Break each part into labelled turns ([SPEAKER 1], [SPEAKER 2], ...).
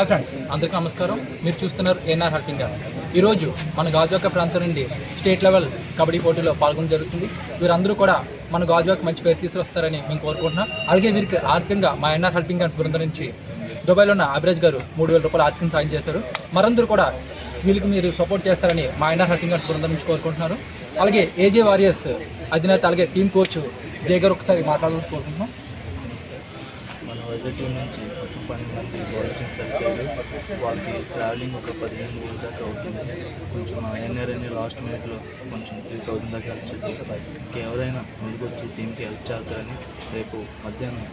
[SPEAKER 1] Hi friends అందరికీ నమస్కారం. మీరు చూస్తున్నారు ఏఎన్ఆర్ హెల్పింగ్ ఈరోజు మన గాజువాక ప్రాంతం నుండి స్టేట్ లెవెల్ కబడ్డీ పోటీలో పాల్గొనడం జరుగుతుంది. వీరందరూ కూడా మన గాజువాక మంచి పేరు తీసుకొస్తారని మేము కోరుకుంటున్నాం. అలాగే వీరికి ఆర్థికంగా మా ఎన్ఆర్ హెల్పింగ్ హ్యాండ్స్ బృందం నుంచి దుబాయ్లో ఉన్న అభిరాజ్ గారు మూడు వేల రూపాయలు ఆర్థికంగా సాయం చేశారు. మరందరూ కూడా వీళ్ళకి మీరు సపోర్ట్ చేస్తారని మా ఎన్ఆర్ హెల్పింగ్ హ్యాండ్స్ బృందం నుంచి కోరుకుంటున్నారు. అలాగే ఏజే వారియర్స్ అధినేత అలాగే టీం కోచ్ జే గారు ఒకసారి మాట్లాడాలని కోరుకుంటున్నాం.
[SPEAKER 2] వైజాగ్ టీం నుంచి మొత్తం పన్నెండు మంది వాలంటీర్స్ సెలెక్ట్ వాళ్ళకి ట్రావెలింగ్ ఒక పదిహేను వేలు దాకా అవుతుంది. కొంచెం ఎన్ఆర్ఎన్ లాస్ట్ మినిట్లో కొంచెం త్రీ థౌజండ్ దాకా హెల్ప్ చేసే ఎవరైనా ముందుకు వచ్చి టీంకి హెల్ప్ చేస్తారని రేపు మధ్యాహ్నం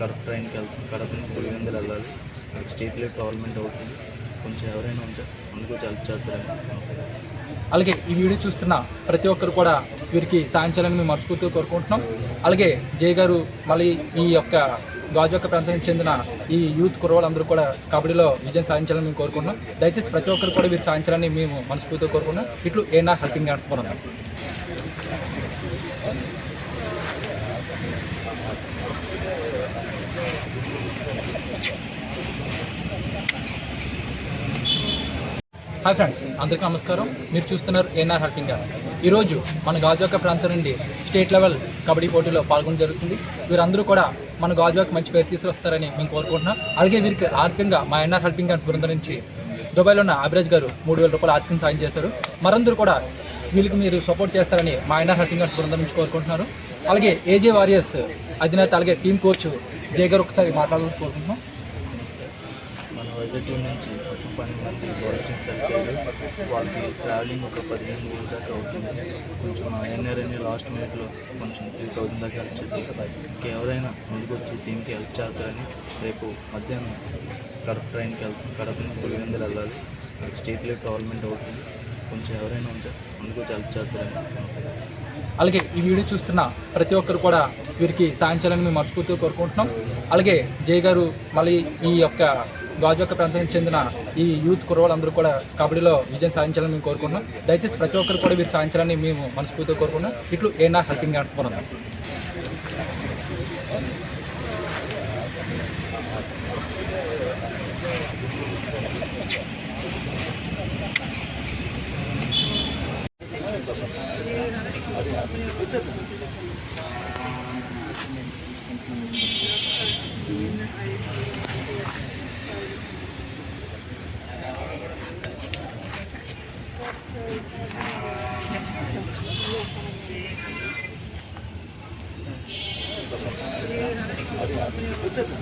[SPEAKER 2] కడప ట్రైన్కి వెళ్తాం. కడప నుంచి పులివెందులు వెళ్ళాలి. నాకు స్టేట్ లెవెల్ గవర్నమెంట్ అవుతుంది. కొంచెం ఎవరైనా ఉంటే ముందుకు హెల్ప్ చేస్తారని
[SPEAKER 1] అలాగే ఈ వీడియో చూస్తున్న ప్రతి ఒక్కరు కూడా వీరికి సాయం చేయాలని మేము మనస్ఫూర్తిగా కోరుకుంటున్నాం. అలాగే జయ గారు మళ్ళీ ఈ యొక్క గాజువాక ప్రాంతానికి చెందిన ఈ యూత్ కురవాళ్ళందరూ కూడా కబడ్డీలో విజయం సాధించాలని మేము కోరుకుంటున్నాం. దయచేసి ప్రతి ఒక్కరు కూడా వీరు సాధించాలని మేము మనస్ఫూర్తిగా కోరుకుంటున్నాం. ఇట్లు ఏనా హెల్పింగ్ హ్యాండ్స్ బృందం హాయ్ ఫ్రెండ్స్ అందరికీ నమస్కారం. మీరు చూస్తున్నారు ఏఎన్ఆర్ హెల్పింగ్ ఈరోజు మన గాజువాక ప్రాంతం నుండి స్టేట్ లెవెల్ కబడ్డీ పోటీలో పాల్గొనడం జరుగుతుంది. వీరందరూ కూడా మన గాజువాక మంచి పేరు తీసుకొస్తారని మేము కోరుకుంటున్నాం. అలాగే వీరికి ఆర్థికంగా మా ఎన్ఆర్ హెల్పింగ్ హ్యాండ్స్ బృందం నుంచి దుబాయ్లో ఉన్న అభిరాజ్ గారు మూడు వేల రూపాయలు ఆర్థికంగా సాయం చేశారు. మరందరూ కూడా వీళ్ళకి మీరు సపోర్ట్ చేస్తారని మా ఎన్ఆర్ హెల్పింగ్ హ్యాండ్స్ బృందం నుంచి కోరుకుంటున్నారు. అలాగే ఏజే వారియర్స్ అధినేత అలాగే టీం కోచ్ జే గారు ఒకసారి మాట్లాడాలని కోరుకుంటున్నాం.
[SPEAKER 2] మన వైజాగ్ నుంచి ఒక పన్నెండు మంది వాలంటీర్స్ సెలెక్ట్ వాళ్ళకి ట్రావెలింగ్ ఒక పదిహేను వేలు దాకా అవుతుంది. కొంచెం ఎన్ఆర్ఎన్ఏ లాస్ట్ మినిట్లో కొంచెం త్రీ థౌజండ్ దాకా హెల్ప్ చేసి ఇంకా ఎవరైనా ముందుకు వచ్చి టీంకి హెల్ప్ చేస్తారని రేపు మధ్యాహ్నం కడప ట్రైన్కి వెళ్తాం. కడప నుంచి పులివెందులు వెళ్ళాలి. నాకు స్టేట్ లెవెల్ టోర్నమెంట్ అవుతుంది కొంచెం ఎవరైనా ఉంటే ముందుకు వచ్చి హెల్ప్ చేస్తారని
[SPEAKER 1] అలాగే ఈ వీడియో చూస్తున్న ప్రతి ఒక్కరు కూడా వీరికి సాయం చేయాలని మేము మనస్ఫూర్తిగా కోరుకుంటున్నాం. అలాగే జయ గారు మళ్ళీ ఈ యొక్క గాజువాక ప్రాంతానికి చెందిన ఈ యూత్ కుర్రోళ్ళందరూ కూడా కబడ్డీలో విజయం సాధించాలని మేము కోరుకుంటున్నాం దయచేసి ప్రతి ఒక్కరు కూడా వీరు సాధించాలని మేము మనస్ఫూర్తిగా కోరుకున్నాం ఇట్లు ఏనా హెల్పింగ్ హ్యాండ్స్ పొందాం Thank you. Вот это.